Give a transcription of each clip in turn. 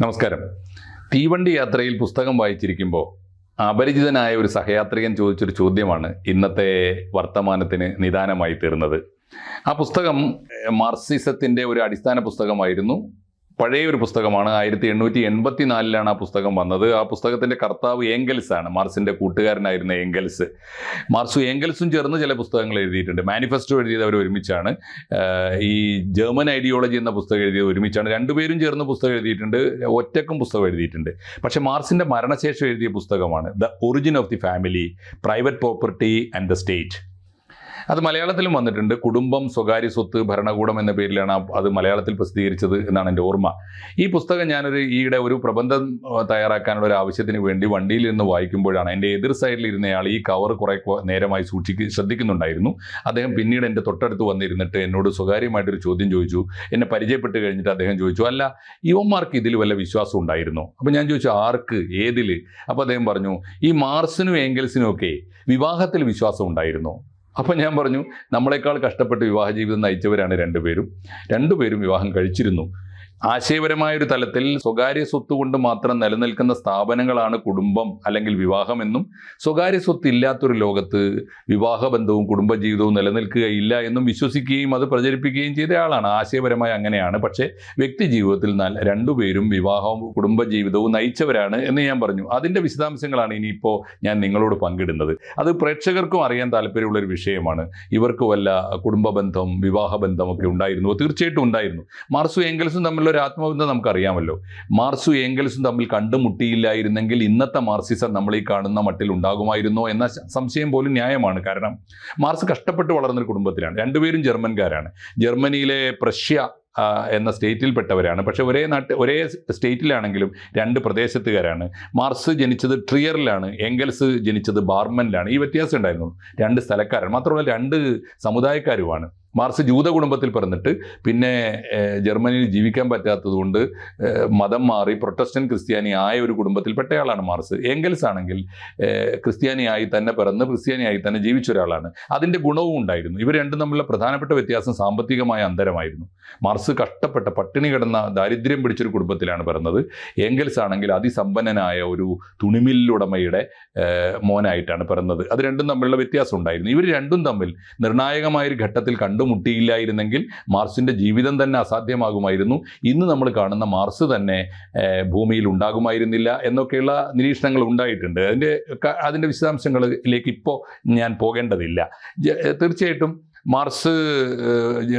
നമസ്കാരം. തീവണ്ടി യാത്രയിൽ പുസ്തകം വായിച്ചിരിക്കുമ്പോൾ അപരിചിതനായ ഒരു സഹയാത്രികൻ ചോദിച്ചൊരു ചോദ്യമാണ് ഇന്നത്തെ വർത്തമാനത്തിന് നിദാനമായി തീർന്നത്. ആ പുസ്തകം മാർസിസത്തിന്റെ ഒരു അടിസ്ഥാന പുസ്തകമായിരുന്നു. പഴയ ഒരു പുസ്തകമാണ്. ആയിരത്തി എണ്ണൂറ്റി എൺപത്തി നാലിലാണ് ആ പുസ്തകം വന്നത്. ആ പുസ്തകത്തിന്റെ കർത്താവ് ഏംഗൽസ് ആണ്. മാർസിന്റെ കൂട്ടുകാരനായിരുന്ന ഏംഗൽസ്. മാർസും ഏംഗൽസും ചേർന്ന് ചില പുസ്തകങ്ങൾ എഴുതിയിട്ടുണ്ട്. മാനിഫെസ്റ്റോ എഴുതിയത് അവർ ഒരുമിച്ചാണ്. ഈ ജർമ്മൻ ഐഡിയോളജി എന്ന പുസ്തകം എഴുതിയത് ഒരുമിച്ചാണ്. രണ്ടുപേരും ചേർന്ന് പുസ്തകം എഴുതിയിട്ടുണ്ട്. ഒറ്റക്കും പുസ്തകം എഴുതിയിട്ടുണ്ട്. പക്ഷേ മാർസിന്റെ മരണശേഷം എഴുതിയ പുസ്തകമാണ് the origin of the family private property and the state. അത് മലയാളത്തിലും വന്നിട്ടുണ്ട്. കുടുംബം സ്വകാര്യ സ്വത്ത് ഭരണകൂടം എന്ന പേരിലാണ് അത് മലയാളത്തിൽ പ്രസിദ്ധീകരിച്ചത് എന്നാണ് എന്റെ ഓർമ്മ. ഈ പുസ്തകം ഞാനൊരു ഈയിടെ ഒരു പ്രബന്ധം തയ്യാറാക്കാനുള്ള ഒരു ആവശ്യത്തിന് വേണ്ടി വണ്ടിയിൽ നിന്ന് വായിക്കുമ്പോഴാണ് എന്റെ എതിർ സൈഡിൽ ഇരുന്നയാൾ ഈ കവർ കുറേ നേരമായി സൂക്ഷിക്ക് ശ്രദ്ധിക്കുന്നുണ്ടായിരുന്നു. അദ്ദേഹം പിന്നീട് എന്റെ തൊട്ടടുത്ത് വന്നിരുന്നിട്ട് എന്നോട് സ്വകാര്യമായിട്ടൊരു ചോദ്യം ചോദിച്ചു. എന്നെ പരിചയപ്പെട്ട് കഴിഞ്ഞിട്ട് അദ്ദേഹം ചോദിച്ചു അല്ല യുവന്മാർക്ക് ഇതിൽ വല്ല വിശ്വാസം ഉണ്ടായിരുന്നു? അപ്പം ഞാൻ ചോദിച്ചു ആർക്ക്? ഏതിൽ അപ്പോൾ അദ്ദേഹം പറഞ്ഞു ഈ മാർസിനും ഏംഗൽസിനും ഒക്കെ വിവാഹത്തിൽ വിശ്വാസം ഉണ്ടായിരുന്നോ? അപ്പോൾ ഞാൻ പറഞ്ഞു നമ്മളെക്കാൾ കഷ്ടപ്പെട്ട് വിവാഹ ജീവിതം നയിച്ചവരാണ് രണ്ടുപേരും. രണ്ടുപേരും വിവാഹം കഴിച്ചിരുന്നു. ആശയപരമായ ഒരു തലത്തിൽ സ്വകാര്യ സ്വത്ത് കൊണ്ട് മാത്രം നിലനിൽക്കുന്ന സ്ഥാപനങ്ങളാണ് കുടുംബം അല്ലെങ്കിൽ വിവാഹമെന്നും സ്വകാര്യ സ്വത്ത് ഇല്ലാത്തൊരു ലോകത്ത് വിവാഹബന്ധവും കുടുംബജീവിതവും നിലനിൽക്കുകയില്ല എന്നും വിശ്വസിക്കുകയും അത് പ്രചരിപ്പിക്കുകയും ചെയ്ത ആളാണ്. ആശയപരമായി അങ്ങനെയാണ്. പക്ഷേ വ്യക്തി ജീവിതത്തിൽ രണ്ടുപേരും വിവാഹവും കുടുംബജീവിതവും നയിച്ചവരാണ് എന്ന് ഞാൻ പറഞ്ഞു. അതിന്റെ വിശദാംശങ്ങളാണ് ഇനിയിപ്പോൾ ഞാൻ നിങ്ങളോട് പങ്കിടുന്നത്. അത് പ്രേക്ഷകർക്കും അറിയാൻ താല്പര്യമുള്ള ഒരു വിഷയമാണ്. ഇവർക്ക് വല്ല കുടുംബബന്ധം വിവാഹബന്ധം ഒക്കെ ഉണ്ടായിരുന്നുവോ തീർച്ചയായിട്ടും ഉണ്ടായിരുന്നു. മാർസും ഏംഗൽസും തമ്മിലുള്ള ഒരു ആത്മബന്ധം നമുക്കറിയാമല്ലോ. മാർസും ഏംഗൽസും തമ്മിൽ കണ്ടുമുട്ടിയില്ലായിരുന്നെങ്കിൽ ഇന്നത്തെ മാർസിസം നമ്മൾ ഈ കാണുന്ന മട്ടിൽ ഉണ്ടാകുമായിരുന്നോ എന്ന സംശയം പോലും ന്യായമാണ്. കാരണം മാർസ് കഷ്ടപ്പെട്ട് വളർന്നൊരു കുടുംബത്തിലാണ്. രണ്ടുപേരും ജർമ്മൻകാരാണ്. ജർമ്മനിയിലെ പ്രഷ്യ എന്ന സ്റ്റേറ്റിൽപ്പെട്ടവരാണ്. പക്ഷെ ഒരേ നാട്ട് ഒരേ സ്റ്റേറ്റിലാണെങ്കിലും രണ്ട് പ്രദേശത്തുകാരാണ്. മാർസ് ജനിച്ചത് ട്രിയറിലാണ്. എംഗൽസ് ജനിച്ചത് ബാർമനിലാണ്. ഈ വ്യത്യാസം ഉണ്ടായിരുന്നു. രണ്ട് സ്ഥലക്കാരാണ്. മാത്രമല്ല രണ്ട് സമുദായക്കാരുമാണ്. മാർസ് ജൂത കുടുംബത്തിൽ പിറന്നിട്ട് പിന്നെ ജർമ്മനിയിൽ ജീവിക്കാൻ പറ്റാത്തതുകൊണ്ട് മതം മാറി പ്രൊട്ടസ്റ്റന്റ് ക്രിസ്ത്യാനി ആയ ഒരു കുടുംബത്തിൽപ്പെട്ട ആളാണ് മാർസ് എങ്കിൽസ് ആണെങ്കിൽ ക്രിസ്ത്യാനിയായി തന്നെ പിറന്ന് ക്രിസ്ത്യാനിയായി തന്നെ ജീവിച്ച ഒരാളാണ്. അതിന്റെ ഗുണവും ഉണ്ടായിരുന്നു. ഇവർ രണ്ടും തമ്മിലുള്ള പ്രധാനപ്പെട്ട വ്യത്യാസം സാമ്പത്തികമായ അന്തരമായിരുന്നു. മാർസ് കഷ്ടപ്പെട്ട പട്ടിണി കിടന്ന ദാരിദ്ര്യം പിടിച്ചൊരു കുടുംബത്തിലാണ് പിറന്നത്. എങ്കിൽസ് ആണെങ്കിൽ അതിസമ്പന്നനായ ഒരു തുണിമില്ലുടമയുടെ മോനായിട്ടാണ് പിറന്നത്. അത് രണ്ടും തമ്മിലുള്ള വ്യത്യാസം ഉണ്ടായിരുന്നു. ഇവർ രണ്ടും തമ്മിൽ നിർണായകമായൊരു ഘട്ടത്തിൽ കണ്ടുമുട്ടിയില്ലായിരുന്നെങ്കിൽ മാർസിന്റെ ജീവിതം തന്നെ അസാധ്യമാകുമായിരുന്നു. ഇന്ന് നമ്മൾ കാണുന്ന മാർസ് തന്നെ ഭൂമിയിൽ ഉണ്ടാകുമായിരുന്നില്ല എന്നൊക്കെയുള്ള നിരീക്ഷണങ്ങൾ ഉണ്ടായിട്ടുണ്ട്. അതിന്റെ അതിന്റെ വിശദാംശങ്ങളിലേക്ക് ഇപ്പോൾ ഞാൻ പോകേണ്ടതില്ല. തീർച്ചയായിട്ടും മാർസ്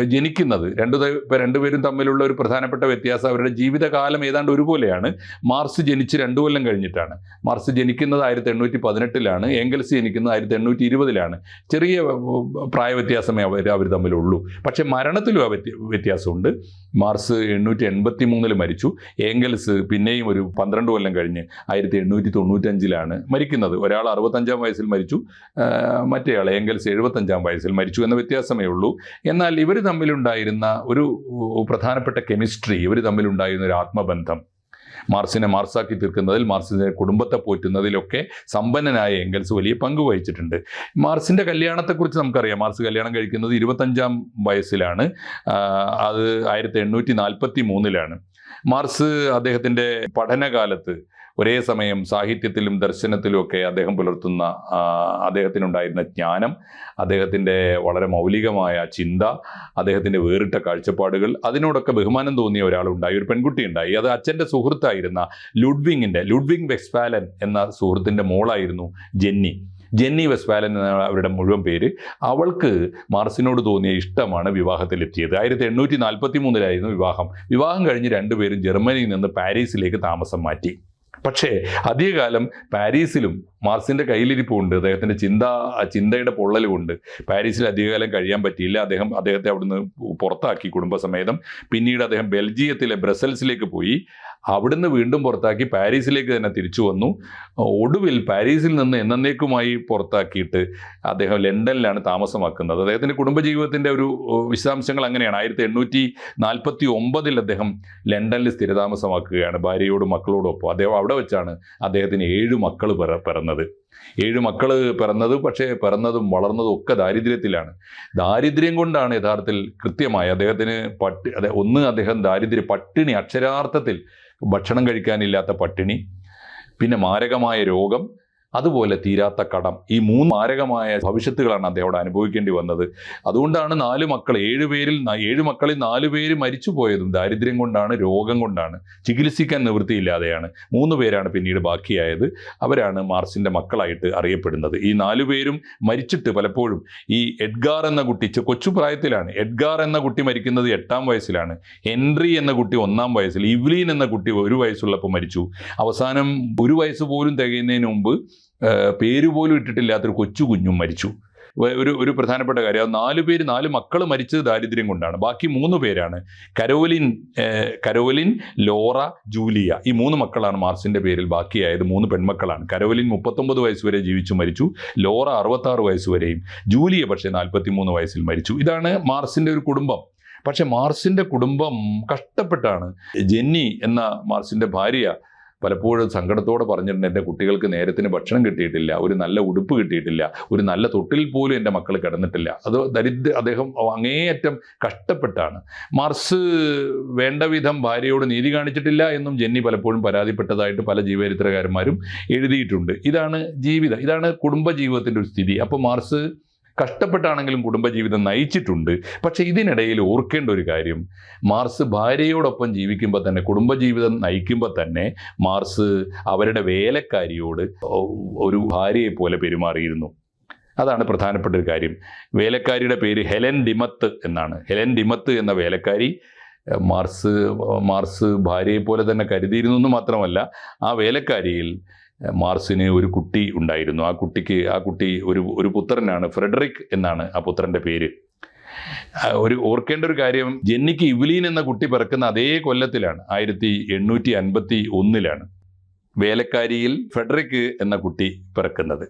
ജനിക്കുന്നത്. രണ്ട് രണ്ടുപേരും തമ്മിലുള്ള ഒരു പ്രധാനപ്പെട്ട വ്യത്യാസം അവരുടെ ജീവിതകാലം ഏതാണ്ട് ഒരുപോലെയാണ്. മാർസ് ജനിച്ച് രണ്ടു കൊല്ലം കഴിഞ്ഞിട്ടാണ്. മാർസ് ജനിക്കുന്നത് ആയിരത്തി എണ്ണൂറ്റി പതിനെട്ടിലാണ് എംഗൽസ് ജനിക്കുന്നത് ആയിരത്തി എണ്ണൂറ്റി ഇരുപതിലാണ് ചെറിയ പ്രായ വ്യത്യാസമേ അവർ അവർ തമ്മിലുള്ളൂ. പക്ഷേ മരണത്തിലും ആ വ്യത്യ- വ്യത്യാസമുണ്ട്. മാർസ് എണ്ണൂറ്റി എൺപത്തി മൂന്നിൽ മരിച്ചു. ഏംഗൽസ് പിന്നെയും ഒരു പന്ത്രണ്ട് കൊല്ലം കഴിഞ്ഞ് ആയിരത്തി എണ്ണൂറ്റി തൊണ്ണൂറ്റഞ്ചിലാണ് മരിക്കുന്നത്. ഒരാൾ അറുപത്തഞ്ചാം വയസ്സിൽ മരിച്ചു. മറ്റേയാൾ ഏംഗൽസ് എഴുപത്തഞ്ചാം വയസ്സിൽ മരിച്ചു എന്ന വ്യത്യാസമേ ഉള്ളൂ എന്നാൽ ഇവർ തമ്മിലുണ്ടായിരുന്ന ഒരു പ്രധാനപ്പെട്ട കെമിസ്ട്രി ഇവർ തമ്മിലുണ്ടായിരുന്ന ഒരു ആത്മബന്ധം മാർസിനെ മാർസാക്കി തീർക്കുന്നതിൽ മാർസിനെ കുടുംബത്തെ പോറ്റുന്നതിലൊക്കെ സമ്പന്നനായ എംഗൽസ് വലിയ പങ്ക് വഹിച്ചിട്ടുണ്ട്. മാർസിന്റെ കല്യാണത്തെക്കുറിച്ച് നമുക്കറിയാം. മാർസ് കല്യാണം കഴിക്കുന്നത് ഇരുപത്തഞ്ചാം വയസ്സിലാണ്. അത് ആയിരത്തി എണ്ണൂറ്റി നാൽപ്പത്തി മൂന്നിലാണ്. മാർസ് അദ്ദേഹത്തിന്റെ പഠനകാലത്ത് ഒരേ സമയം സാഹിത്യത്തിലും ദർശനത്തിലും ഒക്കെ അദ്ദേഹം പുലർത്തുന്ന അദ്ദേഹത്തിനുണ്ടായിരുന്ന ജ്ഞാനം അദ്ദേഹത്തിന്റെ വളരെ മൗലികമായ ചിന്ത അദ്ദേഹത്തിന്റെ വേറിട്ട കാഴ്ചപ്പാടുകൾ അതിനോടൊക്കെ ബഹുമാനം തോന്നിയ ഒരാളുണ്ടായി ഒരു പെൺകുട്ടി ഉണ്ടായി അത് അച്ഛന്റെ സുഹൃത്തായിരുന്ന ലുഡ്വിങ്ങിന്റെ ലുഡ്വിങ് വെക്സ്പാലൻ എന്ന സുഹൃത്തിന്റെ മോളായിരുന്നു ജെന്നി. ജെന്നി വെസ്വാലൻ എന്ന അവരുടെ മുഴുവൻ പേര്. അവൾക്ക് മാർസിനോട് തോന്നിയ ഇഷ്ടമാണ് വിവാഹത്തിലെത്തിയത് ആയിരത്തി എണ്ണൂറ്റി നാൽപ്പത്തി മൂന്നിലായിരുന്നു വിവാഹം. വിവാഹം കഴിഞ്ഞ് രണ്ടുപേരും ജർമ്മനിയിൽ നിന്ന് പാരീസിലേക്ക് താമസം മാറ്റി. പക്ഷേ അധികകാലം പാരീസിലും മാർസിന്റെ കയ്യിലിരിപ്പുണ്ട്. അദ്ദേഹത്തിന്റെ ചിന്ത ചിന്തയുടെ പൊള്ളലുമുണ്ട്. പാരീസിൽ അധികകാലം കഴിയാൻ പറ്റിയില്ല. അദ്ദേഹം അദ്ദേഹത്തെ അവിടുന്ന് പുറത്താക്കി കുടുംബസമേതം. പിന്നീട് അദ്ദേഹം ബെൽജിയത്തിലെ ബ്രസൽസിലേക്ക് പോയി. അവിടുന്ന് വീണ്ടും പുറത്താക്കി പാരീസിലേക്ക് തന്നെ തിരിച്ചു വന്നു. ഒടുവിൽ പാരീസിൽ നിന്ന് എന്നേക്കുമായി പുറത്താക്കിയിട്ട് അദ്ദേഹം ലണ്ടനിലാണ് താമസമാക്കുന്നത്. അദ്ദേഹത്തിന്റെ കുടുംബജീവിതത്തിന്റെ ഒരു വിശദാംശങ്ങൾ അങ്ങനെയാണ്. ആയിരത്തി എണ്ണൂറ്റി നാൽപ്പത്തി ഒമ്പതിൽ അദ്ദേഹം ലണ്ടനിൽ സ്ഥിരതാമസമാക്കുകയാണ്. ഭാര്യയോടും മക്കളോടും ഒപ്പം. അദ്ദേഹം അവിടെ വെച്ചാണ് അദ്ദേഹത്തിന് ഏഴ് മക്കൾ പിറ പിറന്നത്. ഏഴ് മക്കൾ പിറന്നത് പക്ഷേ പിറന്നതും വളർന്നതും ഒക്കെ ദാരിദ്ര്യത്തിലാണ്. ദാരിദ്ര്യം കൊണ്ടാണ് യഥാർത്ഥത്തിൽ കൃത്യമായി അദ്ദേഹത്തിന് പട്ടി അതെ ഒന്ന് അദ്ദേഹം ദാരിദ്ര്യ പട്ടിണി അക്ഷരാർത്ഥത്തിൽ ഭക്ഷണം കഴിക്കാനില്ലാത്ത പട്ടിണി പിന്നെ മാരകമായ രോഗം അതുപോലെ തീരാത്ത കടം. ഈ മൂന്ന് മാരകമായ ഭവിഷ്യത്തുകളാണ് അദ്ദേഹം അവിടെ അനുഭവിക്കേണ്ടി വന്നത്. അതുകൊണ്ടാണ് നാല് മക്കൾ ഏഴ് പേരിൽ ഏഴ് മക്കളിൽ നാല് പേര് മരിച്ചു പോയതും ദാരിദ്ര്യം കൊണ്ടാണ് രോഗം കൊണ്ടാണ് ചികിത്സിക്കാൻ നിവൃത്തിയില്ലാതെയാണ് മൂന്ന് പേരാണ് പിന്നീട് ബാക്കിയായത്. അവരാണ് മാർസിന്റെ മക്കളായിട്ട് അറിയപ്പെടുന്നത്. ഈ നാലു പേരും മരിച്ചിട്ട് പലപ്പോഴും ഈ എഡ്ഗാർ എന്ന കുട്ടി കൊച്ചു പ്രായത്തിലാണ്. എഡ്ഗാർ എന്ന കുട്ടി മരിക്കുന്നത് എട്ടാം വയസ്സിലാണ്. ഹെൻറി എന്ന കുട്ടി ഒന്നാം വയസ്സിൽ. ഇവ്ലീൻ എന്ന കുട്ടി ഒരു വയസ്സുള്ളപ്പോൾ മരിച്ചു. അവസാനം ഒരു വയസ്സ് പോലും തികയുന്നതിന് മുമ്പ് പേര് പോലും ഇട്ടിട്ടില്ലാത്തൊരു കൊച്ചു കുഞ്ഞും മരിച്ചു. ഒരു ഒരു പ്രധാനപ്പെട്ട കാര്യം നാല് പേര് നാല് മക്കൾ മരിച്ചത് ദാരിദ്ര്യം കൊണ്ടാണ്. ബാക്കി മൂന്ന് പേരാണ്. Caroline Caroline Laura Julia. ഈ മൂന്ന് മക്കളാണ് മാർസിന്റെ പേരിൽ ബാക്കിയായത്. മൂന്ന് പെൺമക്കളാണ്. കരോലിൻ മുപ്പത്തൊമ്പത് വയസ്സ് വരെ ജീവിച്ചു മരിച്ചു. ലോറ അറുപത്താറ് വയസ്സ് വരെയും. ജൂലിയ പക്ഷേ നാൽപ്പത്തി മൂന്ന് വയസ്സിൽ മരിച്ചു. ഇതാണ് മാർസിന്റെ ഒരു കുടുംബം. പക്ഷെ മാർസിന്റെ കുടുംബം കഷ്ടപ്പെട്ടാണ്. ജെന്നി എന്ന മാർസിന്റെ ഭാര്യ പലപ്പോഴും സങ്കടത്തോടെ പറഞ്ഞിട്ടുണ്ട് എന്റെ കുട്ടികൾക്ക് നേരത്തിന് ഭക്ഷണം കിട്ടിയിട്ടില്ല ഒരു നല്ല ഉടുപ്പ് കിട്ടിയിട്ടില്ല ഒരു നല്ല തൊട്ടിൽ പോലും എന്റെ മക്കൾ കിടന്നിട്ടില്ല. അത് ദരിദ്ര അദ്ദേഹം അങ്ങേയറ്റം കഷ്ടപ്പെട്ടാണ്. മാർസ് വേണ്ട വിധം ഭാര്യയോട് നീതി കാണിച്ചിട്ടില്ല എന്നും ജെന്നി പലപ്പോഴും പരാതിപ്പെട്ടതായിട്ട് പല ജീവചരിത്രകാരന്മാരും എഴുതിയിട്ടുണ്ട്. ഇതാണ് ജീവിതം ഇതാണ് കുടുംബ ജീവിതത്തിന്റെ ഒരു സ്ഥിതി. അപ്പോൾ മാർസ് കഷ്ടപ്പെട്ടാണെങ്കിലും കുടുംബജീവിതം നയിച്ചിട്ടുണ്ട്. പക്ഷേ ഇതിനിടയിൽ ഓർക്കേണ്ട ഒരു കാര്യം. മാർസ് ഭാര്യയോടൊപ്പം ജീവിക്കുമ്പോൾ തന്നെ കുടുംബജീവിതം നയിക്കുമ്പോൾ തന്നെ മാർസ് അവരുടെ വേലക്കാരിയോട് ഒരു ഭാര്യയെ പോലെ പെരുമാറിയിരുന്നു. അതാണ് പ്രധാനപ്പെട്ട ഒരു കാര്യം. വേലക്കാരിയുടെ പേര് ഹെലൻ ഡിമത്ത് എന്നാണ്. ഹെലൻ ഡിമത്ത് എന്ന വേലക്കാരി മാർസ് മാർസ് ഭാര്യയെ പോലെ തന്നെ കരുതിയിരുന്നു എന്ന് മാത്രമല്ല ആ വേലക്കാരിയിൽ മാർസിന് ഒരു കുട്ടി ഉണ്ടായിരുന്നു. ആ കുട്ടിക്ക് ആ കുട്ടി ഒരു ഒരു പുത്രനാണ്. ഫ്രെഡറിക് എന്നാണ് ആ പുത്രന്റെ പേര്. ഒരു ഓർക്കേണ്ട ഒരു കാര്യം ജെന്നിക്ക് ഇവ്ലീൻ എന്ന കുട്ടി പിറക്കുന്ന അതേ കൊല്ലത്തിലാണ്. ആയിരത്തി എണ്ണൂറ്റി അൻപത്തി ഒന്നിലാണ് വേലക്കാരിയിൽ ഫെഡറിക് എന്ന കുട്ടി പിറക്കുന്നത്.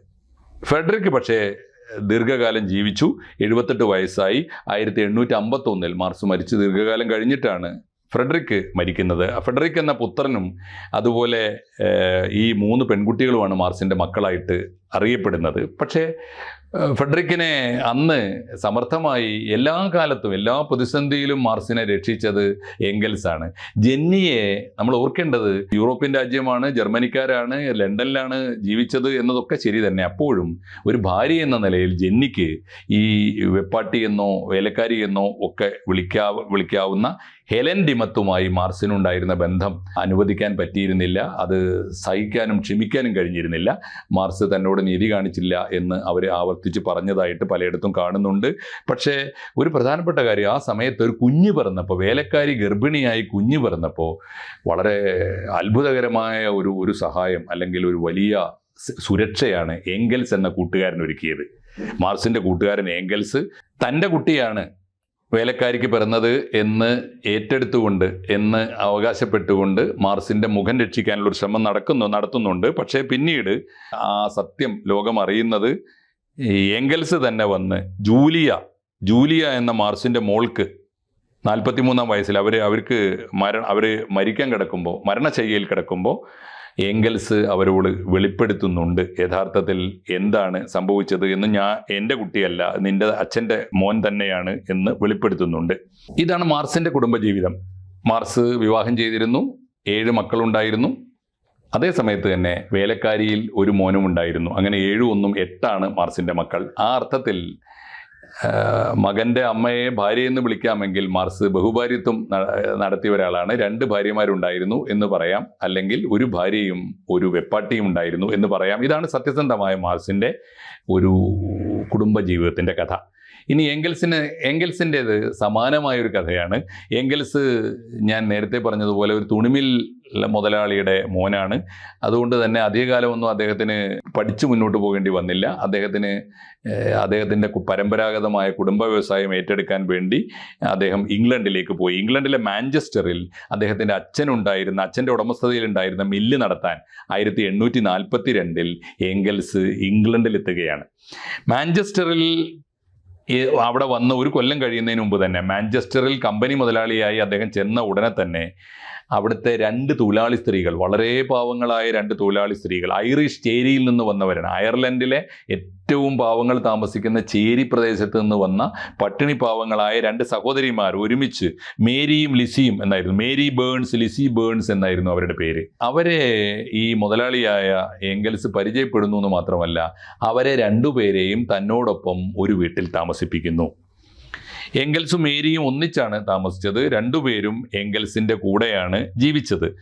ഫെഡറിക് പക്ഷേ ദീർഘകാലം ജീവിച്ചു. എഴുപത്തെട്ട് വയസ്സായി. ആയിരത്തി എണ്ണൂറ്റി അമ്പത്തൊന്നിൽ മാർസ് മരിച്ച് ദീർഘകാലം കഴിഞ്ഞിട്ടാണ് ഫ്രെഡറിക്ക് മരിക്കുന്നത്. ഫ്രെഡറിക് എന്ന പുത്രനും അതുപോലെ ഈ മൂന്ന് പെൺകുട്ടികളുമാണ് മാർസിന്റെ മക്കളായിട്ട് അറിയപ്പെടുന്നത്. പക്ഷേ ഏഹ്, ഫ്രെഡറിക്കിനെ അന്ന് സമർത്ഥമായി എല്ലാ കാലത്തും എല്ലാ പ്രതിസന്ധിയിലും മാർസിനെ രക്ഷിച്ചത് എംഗൽസ് ആണ് ജെന്നിയെ നമ്മൾ ഓർക്കേണ്ടത് യൂറോപ്യൻ രാജ്യമാണ് ജർമ്മനിക്കാരാണ് ലണ്ടനിലാണ് ജീവിച്ചത് എന്നതൊക്കെ ശരി തന്നെ. അപ്പോഴും ഒരു ഭാര്യ എന്ന നിലയിൽ ജെന്നിക്ക് ഈ വെപ്പാട്ടി എന്നോ വേലക്കാരി എന്നോ ഒക്കെ വിളിക്കാ വിളിക്കാവുന്ന ഹെലൻ ഡിമത്തുമായി മാർസിനുണ്ടായിരുന്ന ബന്ധം അനുവദിക്കാൻ പറ്റിയിരുന്നില്ല. അത് സഹിക്കാനും ക്ഷമിക്കാനും കഴിഞ്ഞിരുന്നില്ല. മാർസ് തന്നോട് നീതി കാണിച്ചില്ല എന്ന് അവർ ആവർത്തിച്ച് പറഞ്ഞതായിട്ട് പലയിടത്തും കാണുന്നുണ്ട്. പക്ഷേ ഒരു പ്രധാനപ്പെട്ട കാര്യം ആ സമയത്ത് ഒരു കുഞ്ഞ് പിറന്നപ്പോൾ വേലക്കാരി ഗർഭിണിയായി കുഞ്ഞ് പിറന്നപ്പോൾ വളരെ അത്ഭുതകരമായ ഒരു ഒരു സഹായം അല്ലെങ്കിൽ ഒരു വലിയ സുരക്ഷയാണ് ഏങ്കൽസ് എന്ന കൂട്ടുകാരൻ ഒരുക്കിയത്. മാർസിന്റെ കൂട്ടുകാരൻ ഏങ്കൽസ് തന്റെ കുട്ടിയാണ് വേലക്കാരിക്ക് പിറന്നത് എന്ന് ഏറ്റെടുത്തുകൊണ്ട് എന്ന് അവകാശപ്പെട്ടുകൊണ്ട് മാർസിന്റെ മുഖം രക്ഷിക്കാനുള്ള ഒരു ശ്രമം നടക്കുന്നു നടത്തുന്നുണ്ട്. പക്ഷേ പിന്നീട് ആ സത്യം ലോകം അറിയുന്നത് ഈ ഏങ്കൽസ് തന്നെ വന്ന് ജൂലിയ ജൂലിയ എന്ന മാർസിന്റെ മോൾക്ക് നാൽപ്പത്തിമൂന്നാം വയസ്സിൽ അവർ അവർക്ക് മര അവർ മരിക്കാൻ കിടക്കുമ്പോൾ മരണശയ്യയിൽ കിടക്കുമ്പോൾ എങ്കൽസ് അവരോട് വെളിപ്പെടുത്തുന്നുണ്ട്. യഥാർത്ഥത്തിൽ എന്താണ് സംഭവിച്ചത് എന്ന് ഞാൻ എന്റെ കുട്ടിയല്ല നിന്റെ അച്ഛന്റെ മോൻ തന്നെയാണ് എന്ന് വെളിപ്പെടുത്തുന്നുണ്ട്. ഇതാണ് മാർസിന്റെ കുടുംബജീവിതം. മാർസ് വിവാഹം ചെയ്തിരുന്നു ഏഴ് മക്കളുണ്ടായിരുന്നു. അതേ സമയത്ത് തന്നെ വേലക്കാരിയിൽ ഒരു മോനും ഉണ്ടായിരുന്നു. അങ്ങനെ ഏഴും ഒന്നും എട്ടാണ് മാർസിന്റെ മക്കൾ. ആ അർത്ഥത്തിൽ മകന്റെ അമ്മയെ ഭാര്യയെന്ന് വിളിക്കാമെങ്കിൽ മാർസ് ബഹുഭാര്യത്വം നടത്തിയ ഒരാളാണ്. രണ്ട് ഭാര്യമാരുണ്ടായിരുന്നു എന്ന് പറയാം. അല്ലെങ്കിൽ ഒരു ഭാര്യയും ഒരു വെപ്പാട്ടിയും ഉണ്ടായിരുന്നു എന്ന് പറയാം. ഇതാണ് സത്യസന്ധമായ മാർസിന്റെ ഒരു കുടുംബ ജീവിതത്തിന്റെ കഥ. ഇനി എങ്കിൽസിന് എംഗൽസിന്റെത് സമാനമായൊരു കഥയാണ്. എംഗൽസ് ഞാൻ നേരത്തെ പറഞ്ഞതുപോലെ ഒരു തുണിമിൽ മുതലാളിയുടെ മോനാണ്. അതുകൊണ്ട് തന്നെ അധികകാലമൊന്നും അദ്ദേഹത്തിന് പഠിച്ചു മുന്നോട്ട് പോകേണ്ടി വന്നില്ല. അദ്ദേഹത്തിന് അദ്ദേഹത്തിന്റെ പരമ്പരാഗതമായ കുടുംബ വ്യവസായം ഏറ്റെടുക്കാൻ വേണ്ടി അദ്ദേഹം ഇംഗ്ലണ്ടിലേക്ക് പോയി. ഇംഗ്ലണ്ടിലെ മാഞ്ചസ്റ്ററിൽ അദ്ദേഹത്തിന്റെ അച്ഛനുണ്ടായിരുന്ന അച്ഛന്റെ ഉടമസ്ഥതയിലുണ്ടായിരുന്ന മില്ല് നടത്താൻ ആയിരത്തി എണ്ണൂറ്റി നാൽപ്പത്തി രണ്ടിൽ ഏംഗൽസ് ഇംഗ്ലണ്ടിലെത്തുകയാണ് മാഞ്ചസ്റ്ററിൽ അവിടെ വന്ന് ഒരു കൊല്ലം കഴിയുന്നതിന് മുമ്പ് തന്നെ മാഞ്ചസ്റ്ററിൽ കമ്പനി മുതലാളിയായി അദ്ദേഹം ചെന്ന ഉടനെ തന്നെ അവിടുത്തെ രണ്ട് തൊഴിലാളി സ്ത്രീകൾ വളരെ പാവങ്ങളായ രണ്ട് തൊഴിലാളി സ്ത്രീകൾ ഐറിഷ് ചേരിയിൽ നിന്ന് വന്നവരാണ്. അയർലൻഡിലെ ഏറ്റവും പാവങ്ങൾ താമസിക്കുന്ന ചേരി പ്രദേശത്ത് നിന്ന് വന്ന പട്ടിണി പാവങ്ങളായ രണ്ട് സഹോദരിമാർ ഒരുമിച്ച് മേരിയും ലിസിയും എന്നായിരുന്നു. മേരി ബേൺസ് ലിസി ബേൺസ് എന്നായിരുന്നു അവരുടെ പേര്. അവരെ ഈ മുതലാളിയായ എംഗൽസ് പരിചയപ്പെടുന്നു എന്ന് മാത്രമല്ല അവരെ രണ്ടുപേരെയും തന്നോടൊപ്പം ഒരു വീട്ടിൽ താമസിപ്പിക്കുന്നു. എംഗൽസും മേരിയും ഒന്നിച്ചാണ് താമസിച്ചത്. രണ്ടുപേരും എംഗൽസിന്റെ കൂടെയാണ് ജീവിച്ചത്.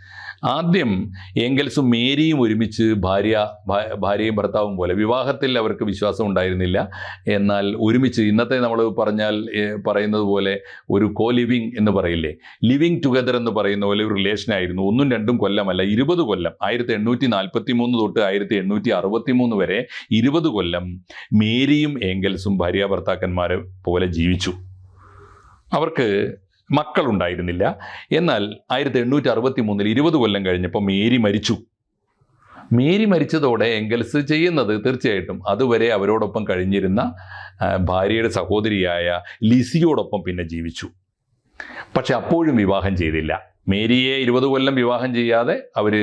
ആദ്യം എംഗൽസും മേരിയും ഒരുമിച്ച് ഭാര്യ ഭാര്യയും ഭർത്താവും പോലെ വിവാഹത്തിൽ അവർക്ക് വിശ്വാസം ഉണ്ടായിരുന്നില്ല. എന്നാൽ ഒരുമിച്ച് ഇന്നത്തെ നമ്മൾ പറഞ്ഞാൽ പറയുന്നത് പോലെ ഒരു കോ ലിവിങ് എന്ന് പറയില്ലേ? ലിവിങ് ടുഗദർ എന്ന് പറയുന്ന പോലെ ഒരു റിലേഷൻ ആയിരുന്നു. ഒന്നും രണ്ടും കൊല്ലമല്ല ഇരുപത് കൊല്ലം. ആയിരത്തി എണ്ണൂറ്റി നാൽപ്പത്തി മൂന്ന് തൊട്ട് ആയിരത്തി എണ്ണൂറ്റി അറുപത്തി മൂന്ന് വരെ ഇരുപത് കൊല്ലം മേരിയും എങ്കൽസും ഭാര്യ ഭർത്താക്കന്മാരെ പോലെ ജീവിച്ചു. അവർക്ക് മക്കളുണ്ടായിരുന്നില്ല. എന്നാൽ ആയിരത്തി എണ്ണൂറ്റി അറുപത്തി മൂന്നിൽ ഇരുപത് കൊല്ലം കഴിഞ്ഞപ്പോൾ മേരി മരിച്ചു. മേരി മരിച്ചതോടെ എംഗൽസ് ചെയ്യുന്നത് തീർച്ചയായിട്ടും അതുവരെ അവരോടൊപ്പം കഴിഞ്ഞിരുന്ന ഭാര്യയുടെ സഹോദരിയായ ലിസിയോടൊപ്പം പിന്നെ ജീവിച്ചു. പക്ഷെ അപ്പോഴും വിവാഹം ചെയ്തില്ല. മേരിയെ ഇരുപത് കൊല്ലം വിവാഹം ചെയ്യാതെ അവർ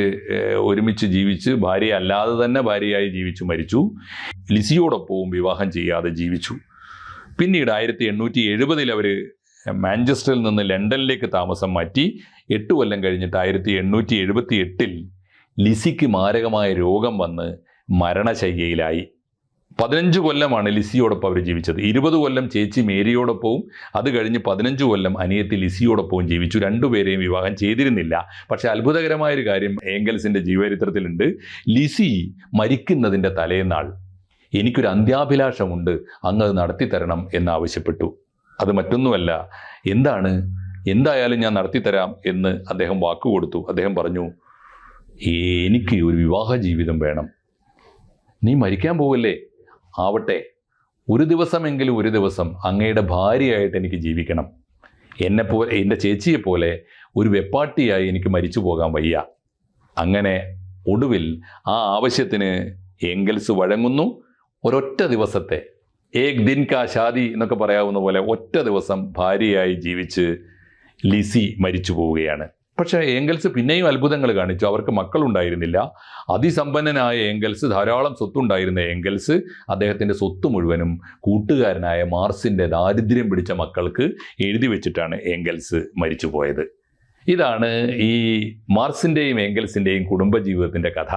ഒരുമിച്ച് ജീവിച്ച് ഭാര്യ അല്ലാതെ തന്നെ ഭാര്യയായി ജീവിച്ചു മരിച്ചു. ലിസിയോടൊപ്പവും വിവാഹം ചെയ്യാതെ ജീവിച്ചു. പിന്നീട് ആയിരത്തി എണ്ണൂറ്റി എഴുപതിൽ അവർ മാഞ്ചസ്റ്ററിൽ നിന്ന് ലണ്ടനിലേക്ക് താമസം മാറ്റി എട്ട് കൊല്ലം കഴിഞ്ഞിട്ട് ആയിരത്തി എണ്ണൂറ്റി എഴുപത്തി എട്ടിൽ ലിസിക്ക് മാരകമായ രോഗം വന്ന് മരണശയ്യയിലായി. പതിനഞ്ച് കൊല്ലമാണ് ലിസിയോടൊപ്പം അവർ ജീവിച്ചത്. ഇരുപത് കൊല്ലം ചേച്ചി മേരിയോടൊപ്പവും അത് കഴിഞ്ഞ് പതിനഞ്ച് കൊല്ലം അനിയത്തി ലിസിയോടൊപ്പവും ജീവിച്ചു. രണ്ടുപേരെയും വിവാഹം ചെയ്തിരുന്നില്ല. പക്ഷേ അത്ഭുതകരമായൊരു കാര്യം ഏങ്കൽസിന്റെ ജീവചരിത്രത്തിലുണ്ട്. ലിസി മരിക്കുന്നതിന്റെ തലേന്നാൾ എനിക്കൊരു അന്ത്യാഭിലാഷമുണ്ട് അങ്ങ് അത് നടത്തിത്തരണം എന്നാവശ്യപ്പെട്ടു. അത് മറ്റൊന്നുമല്ല. എന്താണ്? എന്തായാലും ഞാൻ നടത്തിത്തരാം എന്ന് അദ്ദേഹം വാക്കുകൊടുത്തു അദ്ദേഹം പറഞ്ഞു എനിക്ക് ഒരു വിവാഹ ജീവിതം വേണം. നീ മരിക്കാൻ പോവല്ലേ? ആവട്ടെ. ഒരു ദിവസമെങ്കിലും ഒരു ദിവസം അങ്ങയുടെ ഭാര്യയായിട്ട് എനിക്ക് ജീവിക്കണം. എന്നെ പോലെ എന്റെ ചേച്ചിയെ പോലെ ഒരു വെപ്പാട്ടിയായി എനിക്ക് മരിച്ചു പോകാൻ വയ്യ. അങ്ങനെ ഒടുവിൽ ആ ആവശ്യത്തിന് എങ്കൽസ് വഴങ്ങുന്നു. ഒരൊറ്റ ദിവസത്തെ ഏക് ദിൻ കാ ഷാദി എന്നൊക്കെ പറയാവുന്ന പോലെ ഒറ്റ ദിവസം ഭാര്യയായി ജീവിച്ച് ലിസി മരിച്ചു പോവുകയാണ്. പക്ഷേ ഏങ്കൽസ് പിന്നെയും അത്ഭുതങ്ങൾ കാണിച്ചു. അവർക്ക് മക്കളുണ്ടായിരുന്നില്ല. അതിസമ്പന്നനായ ഏങ്കൽസ് ധാരാളം സ്വത്തുണ്ടായിരുന്ന ഏങ്കൽസ് അദ്ദേഹത്തിന്റെ സ്വത്ത് മുഴുവനും കൂട്ടുകാരനായ മാർസിന്റെ ദാരിദ്ര്യം പിടിച്ച മക്കൾക്ക് എഴുതി വെച്ചിട്ടാണ് ഏങ്കൽസ് മരിച്ചു പോയത്. ഇതാണ് ഈ മാർസിന്റെയും ഏങ്കൽസിന്റെയും കുടുംബജീവിതത്തിന്റെ കഥ.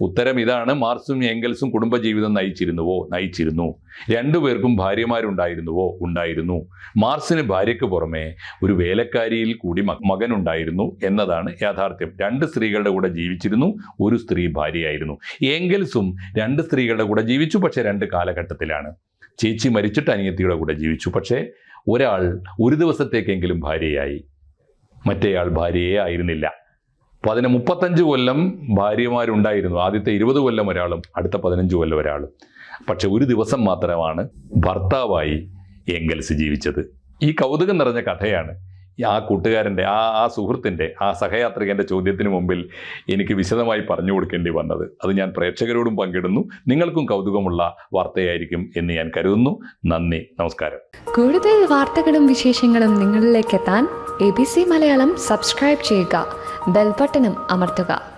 ഉത്തരം ഇതാണ്. മാർസും എങ്കൽസും കുടുംബജീവിതം നയിച്ചിരുന്നുവോ? നയിച്ചിരുന്നു. രണ്ടുപേർക്കും ഭാര്യമാരുണ്ടായിരുന്നുവോ? ഉണ്ടായിരുന്നു. മാർസിന് ഭാര്യയ്ക്ക് പുറമെ ഒരു വേലക്കാരിയിൽ കൂടി മകനുണ്ടായിരുന്നു എന്നതാണ് യാഥാർത്ഥ്യം. രണ്ട് സ്ത്രീകളുടെ കൂടെ ജീവിച്ചിരുന്നു ഒരു സ്ത്രീ ഭാര്യയായിരുന്നു. ഏങ്കൽസും രണ്ട് സ്ത്രീകളുടെ കൂടെ ജീവിച്ചു പക്ഷേ രണ്ട് കാലഘട്ടത്തിലാണ്. ചേച്ചി മരിച്ചിട്ട് അനിയത്തിയുടെ കൂടെ ജീവിച്ചു പക്ഷേ ഒരാൾ ഒരു ദിവസത്തേക്കെങ്കിലും ഭാര്യയായി. മറ്റേയാൾ ഭാര്യയെ ആയിരുന്നില്ല. അപ്പോൾ അതിന് മുപ്പത്തഞ്ച് കൊല്ലം ഭാര്യമാരുണ്ടായിരുന്നു. ആദ്യത്തെ ഇരുപത് കൊല്ലം ഒരാളും അടുത്ത പതിനഞ്ച് കൊല്ലം ഒരാളും. പക്ഷെ ഒരു ദിവസം മാത്രമാണ് ഭർത്താവായി എങ്കൽസ് ജീവിച്ചത്. ഈ കൗതുകം നിറഞ്ഞ കഥയാണ് ആ കൂട്ടുകാരന്റെ ആ ആ സുഹൃത്തിന്റെ ആ സഹയാത്രികന്റെ ചോദ്യത്തിന് മുമ്പിൽ എനിക്ക് വിശദമായി പറഞ്ഞു കൊടുക്കേണ്ടി വന്നത്. അത് ഞാൻ പ്രേക്ഷകരോടും പങ്കിടുന്നു. നിങ്ങൾക്കും കൗതുകമുള്ള വാർത്തയായിരിക്കും എന്ന് ഞാൻ കരുതുന്നു. നന്ദി നമസ്കാരം. കൂടുതൽ വാർത്തകളും വിശേഷങ്ങളും നിങ്ങളിലേക്ക് എത്താൻ A B C Malayalam subscribe ചെയ്യുക ബെൽബട്ടനും അമർത്തുക.